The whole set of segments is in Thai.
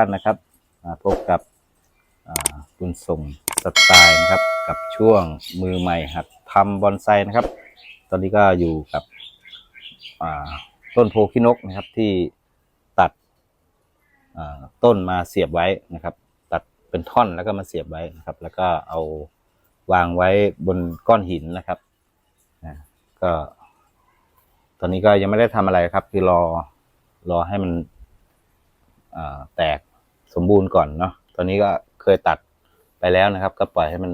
ท่านนะครับพบกับคุณส่งสไตล์นะครับ กับช่วงมือใหม่หัดทำบอนไซนะครับ ตอนนี้ก็อยู่กับต้นโพคินกนะครับที่ตัดต้นมาเสียบไว้นะครับ ตัดเป็นท่อนแล้วก็มาเสียบไว้นะครับ แล้วก็เอาวางไว้บนก้อนหินนะครับนะก็ตอนนี้ก็ยังไม่ได้ทำอะไรครับ คือรอรอให้มันแตก สมบูรณ์ก่อนเนาะตอนนี้ก็เคยตัดไปแล้วนะครับ ก็ปล่อยให้มัน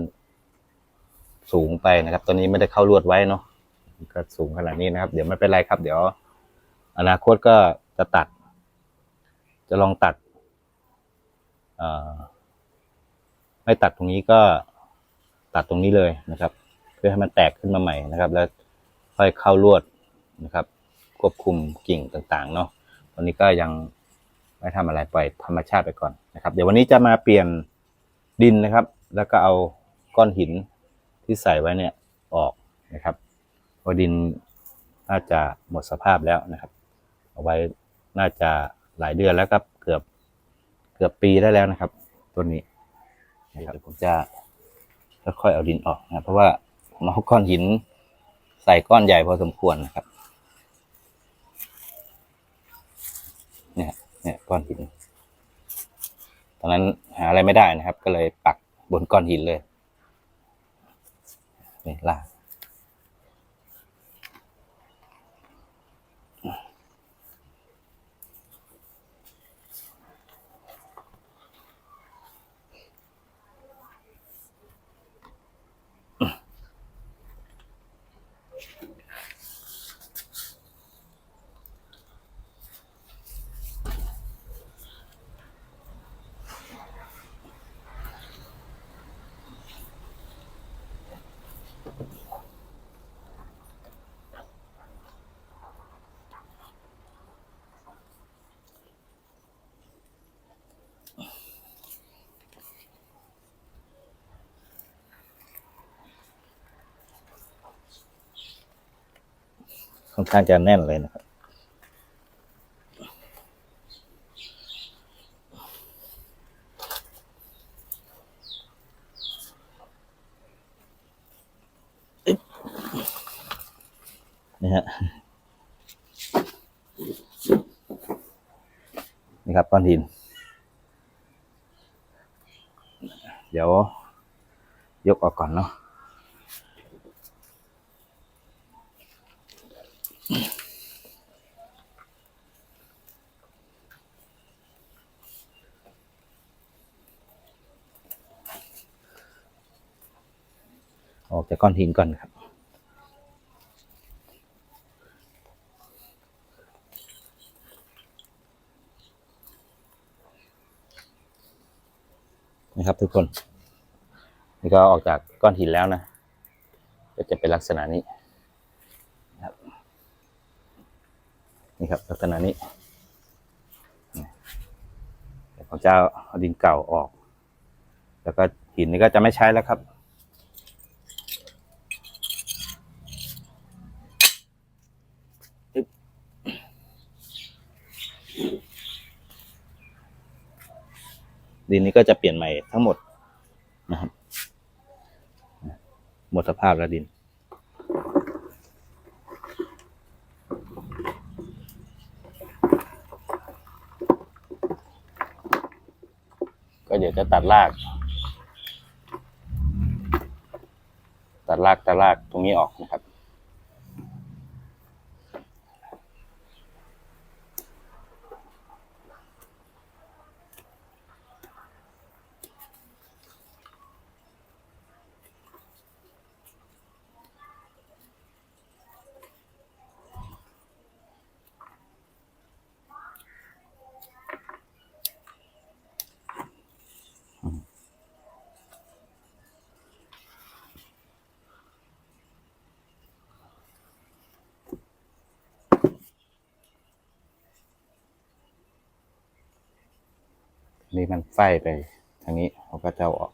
สูงไปนะครับ ตอนนี้ไม่ได้เข้าลวดไว้เนาะก็สูงขนาดนี้นะครับ เดี๋ยวไม่เป็นไรครับ เดี๋ยว อนาคตก็จะตัด จะลองตัดไม่ตัดตรงนี้ก็ตัดตรงนี้เลยนะครับ เพื่อให้มันแตกขึ้นมาใหม่นะครับ แล้วค่อยเข้าลวดนะครับ ควบคุมกิ่งต่างๆ เนาะวันนี้ก็ยัง ไม่ทำอะไรปล่อยธรรมชาติไปก่อนนะครับ เดี๋ยววันนี้จะมาเปลี่ยนดินนะครับ แล้วก็เอาก้อนหินที่ใส่ไว้เนี่ยออกนะครับเพราะดินน่าจะหมดสภาพแล้วนะครับ เอาไว้น่าจะหลายเดือนแล้วครับเกือบเกือบปีได้แล้วนะครับต้นนี้นะครับผมจะค่อยๆเอาดินออกนะเพราะว่าเอาก้อนหินใส่ก้อนใหญ่พอสมควรนะครับ เนี่ยเนี่ยก้อนหิน ตอนนั้นหาอะไรไม่ได้นะครับ ก็เลยปักบนก้อนหินเลยนี่ลาก ค่อนข้างจะแน่นเลยนะครับ นี่ฮะนี่ครับก้อนหิน เดี๋ยวยกออกก่อนเนาะ ออกจากก้อนหินก่อนครับ นะครับทุกคน นี่ก็ออกจากก้อนหินแล้วนะ ก็จะเป็นลักษณะนี้นะครับ นี่ครับ ลักษณะนี้เดี๋ยวผมจะเอาดินเก่าออก แล้วก็หินนี้ก็จะไม่ใช้แล้วครับ ดินนี้ก็จะเปลี่ยนใหม่ทั้งหมดนะครับ หมดสภาพแล้วดิน ดี๋ยวจะตัดราก ตัดรากตัดรากตรงนี้ออก นี่มันไฟไปทางนี้เขาก็จะออก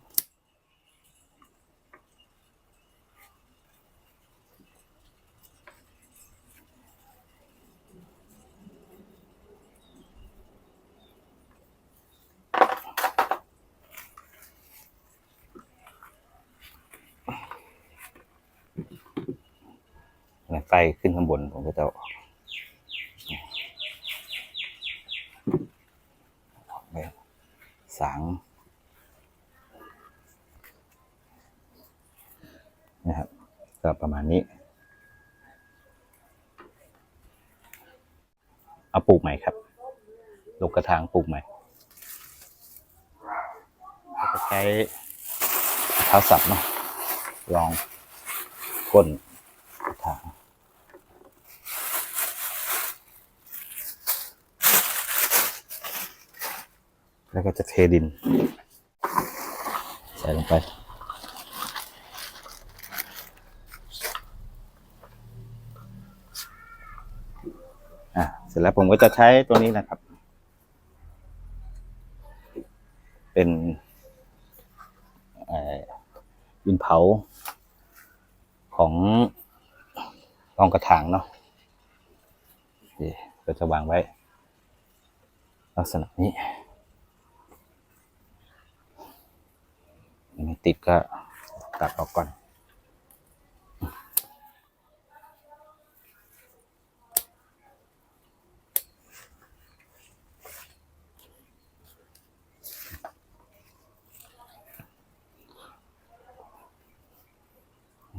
ไฟขึ้นข้างบนผมก็จะออก สางนะครับก็ประมาณนี้ เอาปลูกใหม่ครับ ลงกระถางปลูกใหม่จะใช้เท้าสับเนาะลองก้นกระถาง แล้วก็จะเทดิน ใส่ลงไป อะ เสร็จแล้วผมก็จะใช้ตัวนี้นะครับ เป็นอินเผาของรองกระถางเนาะนี่ก็จะวางไว้ ลักษณะนี้ ไม่ติดก็ตัดออกก่อน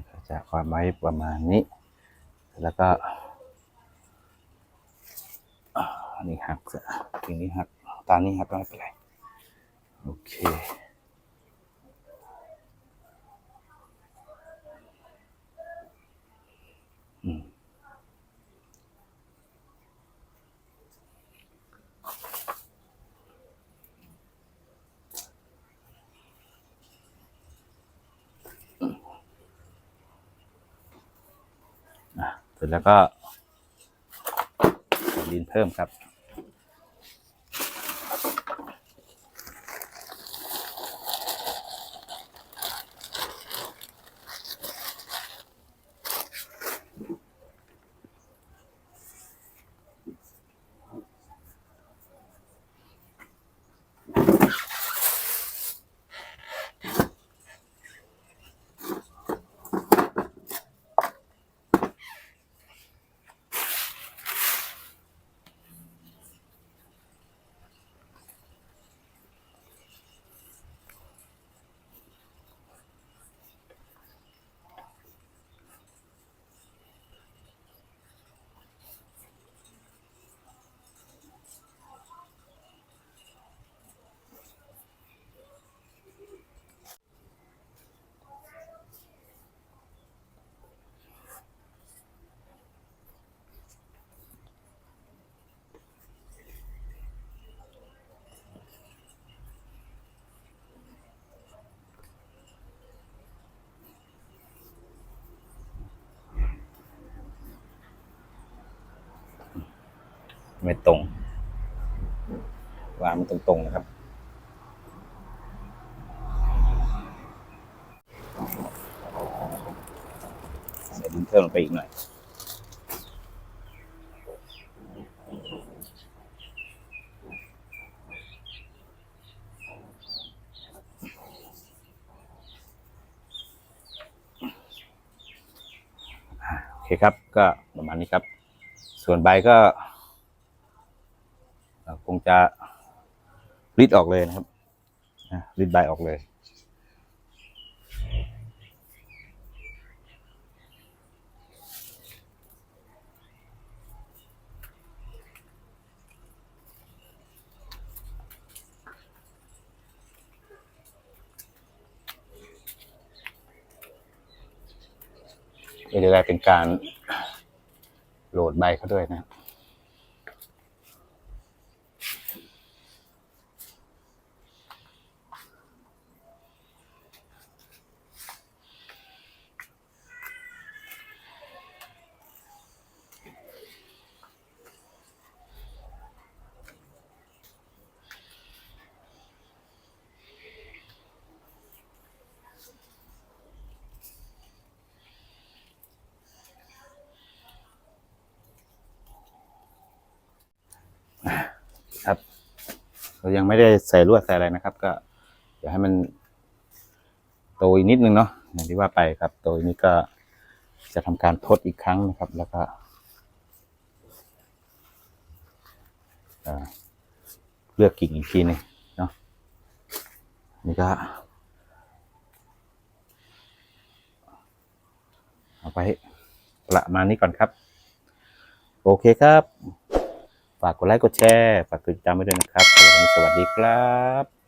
ก็จะความไว้ประมาณนี้ แล้วก็อันนี้หักซะทีนี้หัก ตานี้หักก็ไม่เป็นไร โอเค เสร็จแล้วก็ดินเพิ่มครับ ไม่ตรง วางมันตรงๆนะครับ ใส่ดินเพิ่มลงไปอีกหน่อยโอเคครับ ก็ประมาณนี้ครับ ส่วนใบก็ คงจะริดออกเลยนะครับริดใบออกเลยเดี๋ยวได้เป็นการโหลดใบเขาด้วยนะครับ ครับ เรายังไม่ได้ใส่ลวดใส่อะไรนะครับ ก็เดี๋ยวให้มันโตอีกนิดนึงเนาะอย่างที่ว่าไปครับโตอีกนิดก็จะทำการทดอีกครั้งนะครับ แล้วก็เลือกกิ่งอีกทีหนึงเนาะนี่ก็เอาไปประมาณนี้ก่อนครับ โอเคครับ ฝากกดไลค์กดแชร์ ฝากกดติดตามไว้ด้วยนะครับสำหรับวันนี้สวัสดีครับ